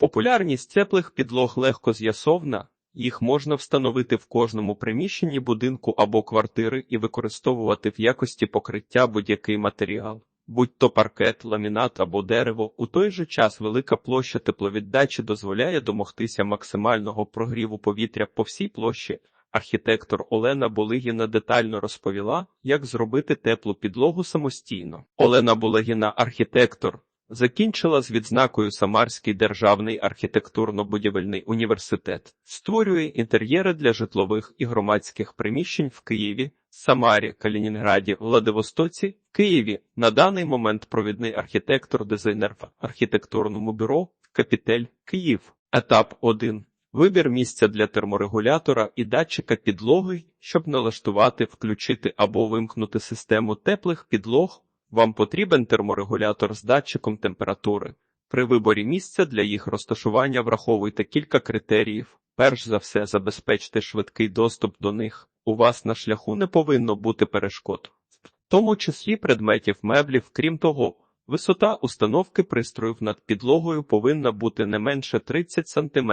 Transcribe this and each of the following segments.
Популярність теплих підлог легко з'ясовна, їх можна встановити в кожному приміщенні будинку або квартири і використовувати в якості покриття будь-який матеріал, будь то паркет, ламінат або дерево. У той же час велика площа тепловіддачі дозволяє домогтися максимального прогріву повітря по всій площі. Архітектор Олена Булигіна детально розповіла, як зробити теплу підлогу самостійно. Олена Булигіна, архітектор, закінчила з відзнакою Самарський державний архітектурно-будівельний університет, створює інтер'єри для житлових і громадських приміщень в Києві, Самарі, Калінінграді, Владивостоці, Києві. На даний момент провідний архітектор-дизайнер в архітектурному бюро Капітель Київ. Етап 1. Вибір місця для терморегулятора і датчика підлоги, щоб налаштувати, включити або вимкнути систему теплих підлог, вам потрібен терморегулятор з датчиком температури. При виборі місця для їх розташування враховуйте кілька критеріїв. Перш за все, забезпечте швидкий доступ до них. У вас на шляху не повинно бути перешкод, в тому числі предметів меблів, крім того. Висота установки пристроїв над підлогою повинна бути не менше 30 см.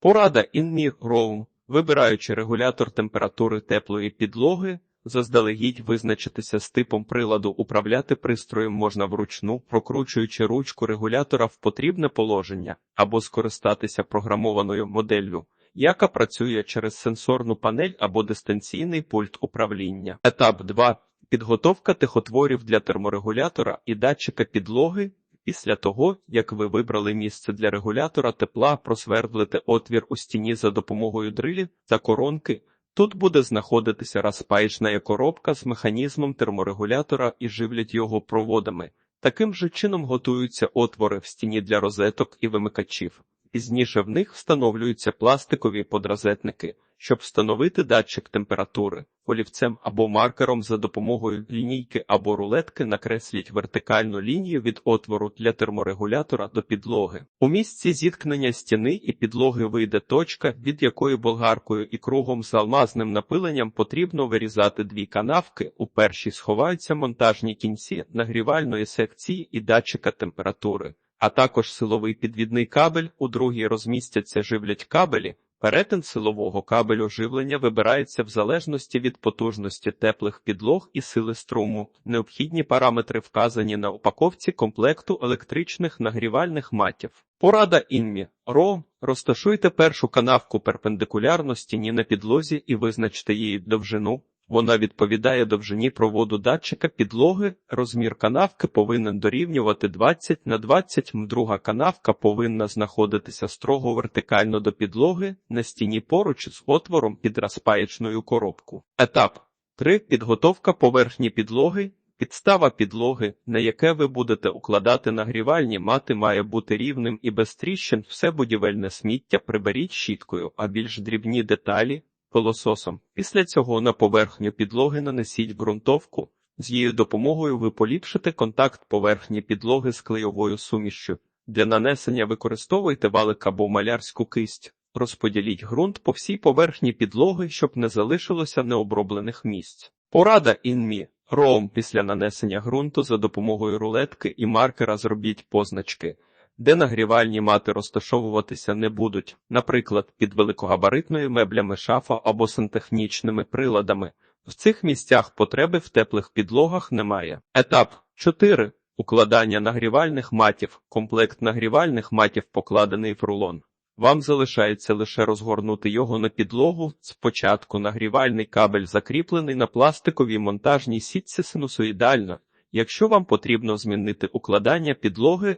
Порада InMe Room. Вибираючи регулятор температури теплої підлоги, заздалегідь визначитися з типом приладу управляти пристроєм можна вручну, прокручуючи ручку регулятора в потрібне положення, або скористатися програмованою моделлю, яка працює через сенсорну панель або дистанційний пульт управління. Етап 2. Підготовка тихотворів для терморегулятора і датчика підлоги. Після того, як ви вибрали місце для регулятора тепла, просвердлите отвір у стіні за допомогою дрилі та коронки. Тут буде знаходитися розпаєчна коробка з механізмом терморегулятора і живлять його проводами. Таким же чином готуються отвори в стіні для розеток і вимикачів. Пізніше в них встановлюються пластикові подразетники, щоб встановити датчик температури. Олівцем або маркером за допомогою лінійки або рулетки накресліть вертикальну лінію від отвору для терморегулятора до підлоги. У місці зіткнення стіни і підлоги вийде точка, від якої болгаркою і кругом з алмазним напиленням потрібно вирізати дві канавки. У першій сховаються монтажні кінці нагрівальної секції і датчика температури, а також силовий підвідний кабель, у другій розмістяться живлять кабелі. Перетин силового кабелю живлення вибирається в залежності від потужності теплих підлог і сили струму. Необхідні параметри вказані на упаковці комплекту електричних нагрівальних матів. Порада інмі ро. Розташуйте першу канавку перпендикулярно стіні на підлозі і визначте її довжину. Вона відповідає довжині проводу датчика підлоги. Розмір канавки повинен дорівнювати 20 на 20 м. Друга канавка повинна знаходитися строго вертикально до підлоги на стіні поруч з отвором під розпаєчною коробку. Етап 3. Підготовка поверхні підлоги. Підстава підлоги, на яке ви будете укладати нагрівальні мати, має бути рівним і без тріщин. Все будівельне сміття приберіть щіткою, а більш дрібні деталі пилососом. Після цього на поверхню підлоги нанесіть ґрунтовку. З її допомогою ви поліпшите контакт поверхні підлоги з клейовою сумішчю. Для нанесення використовуйте валик або малярську кисть. Розподіліть ґрунт по всій поверхні підлоги, щоб не залишилося необроблених місць. Порада інмі. Роум після нанесення ґрунту за допомогою рулетки і маркера зробіть позначки де нагрівальні мати розташовуватися не будуть, наприклад, під великогабаритною меблями шафа або сантехнічними приладами. В цих місцях потреби в теплих підлогах немає. Етап 4. Укладання нагрівальних матів. Комплект нагрівальних матів покладений в рулон. Вам залишається лише розгорнути його на підлогу. Спочатку нагрівальний кабель закріплений на пластиковій монтажній сітці синусоїдально. Якщо вам потрібно змінити укладання підлоги,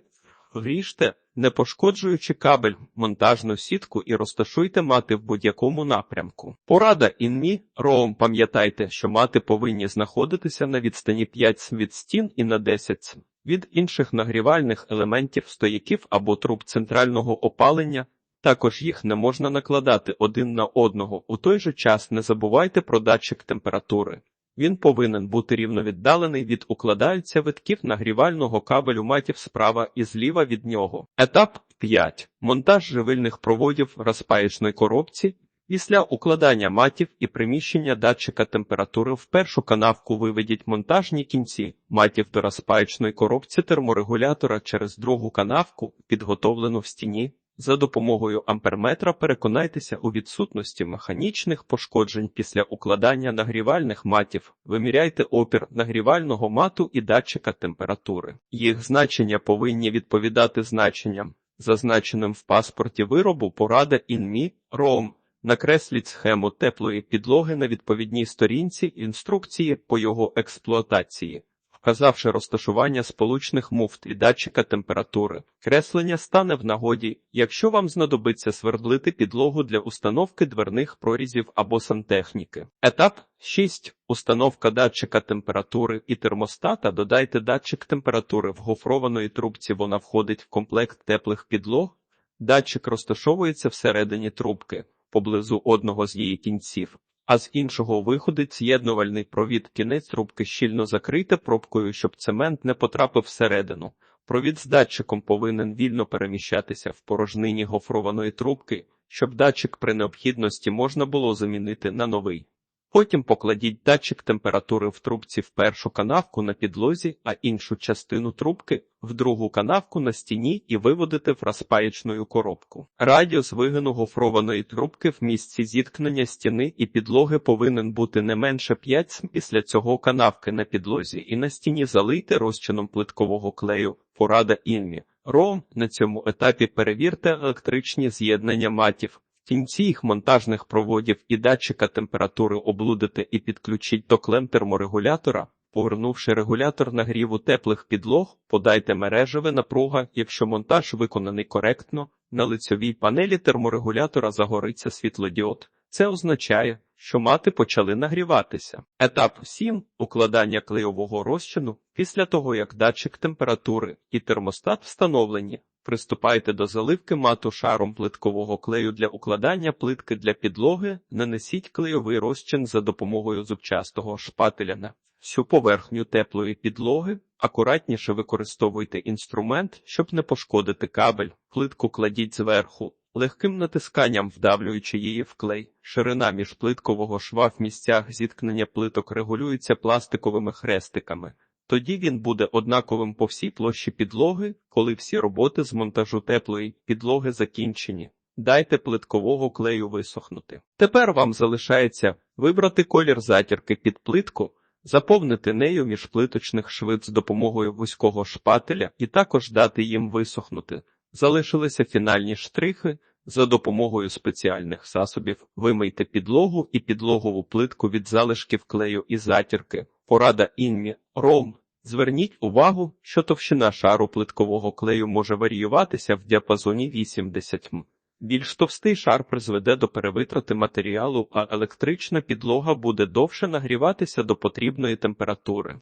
Вріжте, не пошкоджуючи кабель, монтажну сітку і розташуйте мати в будь-якому напрямку. Порада інмі роум пам'ятайте, що мати повинні знаходитися на відстані 5 см від стін і на 10 см від інших нагрівальних елементів стояків або труб центрального опалення. Також їх не можна накладати один на одного. У той же час не забувайте про датчик температури. Він повинен бути рівно віддалений від укладаються витків нагрівального кабелю матів справа і зліва від нього. Етап 5. Монтаж живильних проводів розпаєчної коробці. Після укладання матів і приміщення датчика температури в першу канавку виведіть монтажні кінці матів до розпаєчної коробці терморегулятора через другу канавку, підготовлену в стіні. За допомогою амперметра переконайтеся у відсутності механічних пошкоджень після укладання нагрівальних матів. Виміряйте опір нагрівального мату і датчика температури. Їх значення повинні відповідати значенням, зазначеним в паспорті виробу порада INMI ROM. Накресліть схему теплої підлоги на відповідній сторінці інструкції по його експлуатації, вказавши розташування сполучних муфт і датчика температури. Креслення стане в нагоді, якщо вам знадобиться свердлити підлогу для установки дверних прорізів або сантехніки. Етап 6. Установка датчика температури і термостата. Додайте датчик температури в гофрованої трубці. Вона входить в комплект теплих підлог. Датчик розташовується всередині трубки поблизу одного з її кінців, а з іншого виходить з'єднувальний провід. Кінець трубки щільно закрите пробкою, щоб цемент не потрапив всередину. Провід з датчиком повинен вільно переміщатися в порожнині гофрованої трубки, щоб датчик при необхідності можна було замінити на новий. Потім покладіть датчик температури в трубці в першу канавку на підлозі, а іншу частину трубки в другу канавку на стіні і виводите в розпаєчну коробку. Радіус вигину гофрованої трубки в місці зіткнення стіни і підлоги повинен бути не менше 5 см. Після цього канавки на підлозі і на стіні залийте розчином плиткового клею. Порада інмі. Ром на цьому етапі перевірте електричні з'єднання матів. Кінці їх монтажних проводів і датчика температури облудите і підключіть до клем терморегулятора. Повернувши регулятор нагріву теплих підлог, подайте мережеве напруга, якщо монтаж виконаний коректно, на лицьовій панелі терморегулятора загориться світлодіод. Це означає, що мати почали нагріватися. Етап 7. Укладання клейового розчину. Після того, як датчик температури і термостат встановлені, Приступайте до заливки мату шаром плиткового клею для укладання плитки для підлоги, нанесіть клейовий розчин за допомогою зубчастого шпателя на всю поверхню теплої підлоги, акуратніше використовуйте інструмент, щоб не пошкодити кабель, плитку кладіть зверху, легким натисканням вдавлюючи її в клей. Ширина міжплиткового шва в місцях зіткнення плиток регулюється пластиковими хрестиками. Тоді він буде однаковим по всій площі підлоги, коли всі роботи з монтажу теплої підлоги закінчені. Дайте плиткового клею висохнути. Тепер вам залишається вибрати колір затірки під плитку, заповнити нею міжплиточних швид з допомогою вузького шпателя і також дати їм висохнути. Залишилися фінальні штрихи. За допомогою спеціальних засобів вимийте підлогу і підлогову плитку від залишків клею і затірки. Порада інмі ром. Зверніть увагу, що товщина шару плиткового клею може варіюватися в діапазоні 80 м. Більш товстий шар призведе до перевитрати матеріалу, а електрична підлога буде довше нагріватися до потрібної температури.